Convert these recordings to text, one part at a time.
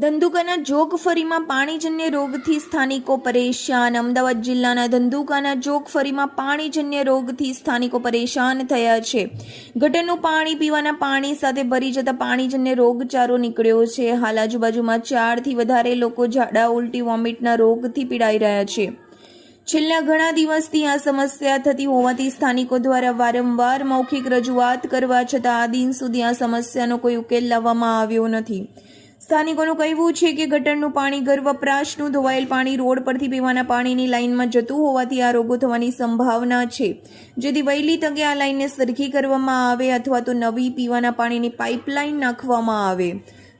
ધંધુકાના જોગફરીમાં પાણીજન્ય રોગથી સ્થાનિકો પરેશાન. અમદાવાદ જિલ્લાના ધંધુકાના જોગફરીમાં પાણીજન્ય રોગથી સ્થાનિકો પરેશાન થયા છે. ગટરનું પાણી પીવાના પાણી સાથે ભરી જતા પાણીજન્ય રોગચારો નીકળ્યો છે. હાલ આજુબાજુમાં ચારથી વધારે લોકો ઝાડા, ઉલટી, વોમિટના રોગથી પીડાઈ રહ્યા છે. છેલ્લા ઘણા દિવસથી આ સમસ્યા થતી હોવાથી સ્થાનિકો દ્વારા વારંવાર મૌખિક રજૂઆત કરવા છતાં આ દિન સુધી આ સમસ્યાનો કોઈ ઉકેલ લાવવામાં આવ્યો નથી. સ્થાનિકોનું કહેવું છે કે ગટરનું પાણી ઘર વપરાશનું ધોવાયેલ પાણી રોડ પરથી પીવાના પાણીની લાઇનમાં જતું હોવાથી આ રોગો થવાની સંભાવના છે. જેથી વહેલી તકે આ લાઇનને સરખી કરવામાં આવે અથવા તો નવી પીવાના પાણીની પાઇપલાઇન નાખવામાં આવે.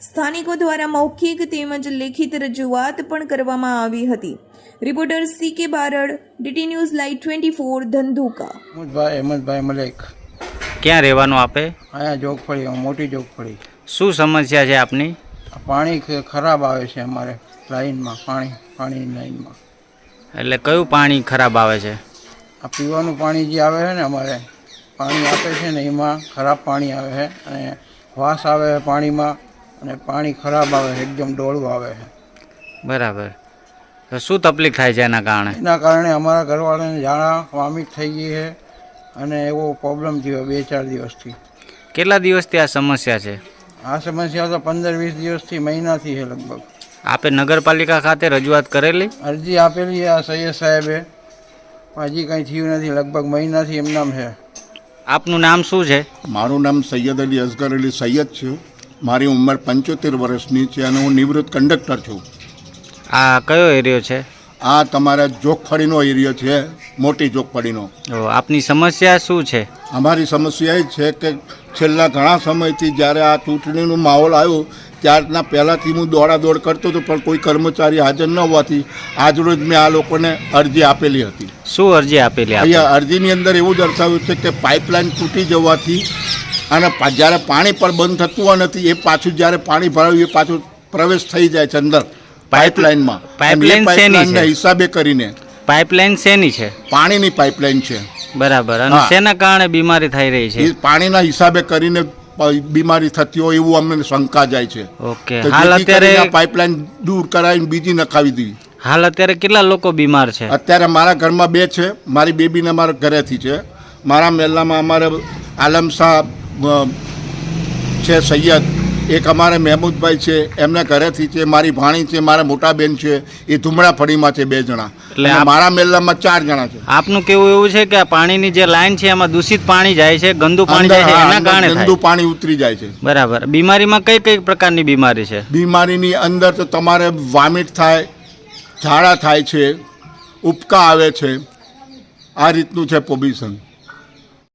સ્થાનિકો દ્વારા મૌખિક તેમજ લેખિત રજૂઆત પણ કરવામાં આવી હતી. Reporter C K Barad DT news live twenty four Dhandhuka. Ahmedbhai Ahmedbhai Malek. ક્યાં રહેવાનું આપે? અહીંયા જોગફળી મોટી જોગફળી. શું સમસ્યા છે આપની? પાણી ખરાબ આવે છે અમારે લાઈનમાં પાણી પાણીની લાઈનમાં. એટલે કયું પાણી ખરાબ આવે છે? આ પીવાનું પાણી જે આવે છે ને અમારે પાણી આપે છે ને એમાં ખરાબ પાણી આવે છે અને વાસ આવે છે પાણીમાં અને પાણી ખરાબ આવે છે એકદમ ડોળું આવે છે. બરાબર. તો શું તકલીફ થાય છે એના કારણે? એના કારણે અમારા ઘરવાળાને ઝાડા વોમિટ થઈ ગઈ છે અને એવો પ્રોબ્લેમ થયો બે ચાર દિવસથી. કેટલા દિવસથી આ સમસ્યા છે? આ સમસ્યા તો પંદર વીસ દિવસથી મહિનાથી છે લગભગ. આપે નગરપાલિકા ખાતે રજૂઆત કરેલી? અરજી આપેલી છે આ સૈયદ સાહેબે. હજી કંઈ થયું નથી લગભગ મહિનાથી એમનામ છે. આપનું નામ શું છે? મારું નામ સૈયદ અલી અસગર અલી સૈયદ છે. મારી ઉંમર પંચોતેર વર્ષની છે અને હું નિવૃત્ત કંડક્ટર છું. આ કયો એરિયો છે? આ તમારા જોગફળીનો એરિયો છે મોટી જોગફળીનો આપની સમસ્યા શું છે? અમારી સમસ્યા એ છે કે છેલ્લા ઘણા સમયથી જ્યારે આ ચૂંટણીનો માહોલ આવ્યો ત્યારના પહેલાંથી હું દોડાદોડ કરતો હતો પણ કોઈ કર્મચારી હાજર ન હોવાથી આજરોજ મેં આ લોકોને અરજી આપેલી હતી. શું અરજી આપેલી અહીંયા અરજીની અંદર એવું દર્શાવ્યું છે કે પાઇપલાઇન તૂટી જવાથી અને જ્યારે પાણી પણ બંધ થતું હોય નથી એ પાછું જ્યારે પાણી ભરાયું એ પાછું પ્રવેશ થઈ જાય છે અંદર પાઇપલાઇનમાં. પાઇપલાઇન હિસાબે કરીને પાઇપલાઇન શેની છે? પાણીની પાઇપલાઇન છે. બરાબર. અને શેના કારણે બીમારી થઈ રહી છે? પાણીના હિસાબે કરીને બીમારી થતી હોય એવું અમને શંકા જાય છે. ઓકે. હાલ અત્યારે પાઇપલાઇન દૂર કરાવીને બીજી નખાવી દીધી. હાલ અત્યારે કેટલા લોકો બીમાર છે? અત્યારે મારા ઘરમાં બે છે. મારી બેબીને મારા ઘરેથી છે. મારા મહેલામાં અમારે આલમ શાહ છે સૈયદ. એક અમારે મહેમૂદભાઈ છે એમના ઘરેથી છે મારી ભાણી છે મારા મોટા બેન છે એ ધુમડા ફળીમાં છે બે જણા. એટલે મારા મેલામાં ચાર જણા છે. આપનું કેવું એવું છે કે આ પાણીની જે લાઈન છે એમાં દૂષિત પાણી જાય છે ગંદુ પાણી જાય છે એના કારણે ગંદુ પાણી ઉતરી જાય છે. બરાબર. બીમારીમાં કઈ કઈ પ્રકારની બીમારી છે? બીમારીની અંદર તો તમારે વોમિટ થાય ઝાડા થાય છે ઉપકા આવે છે. આ રીતનું છે પોઝિશન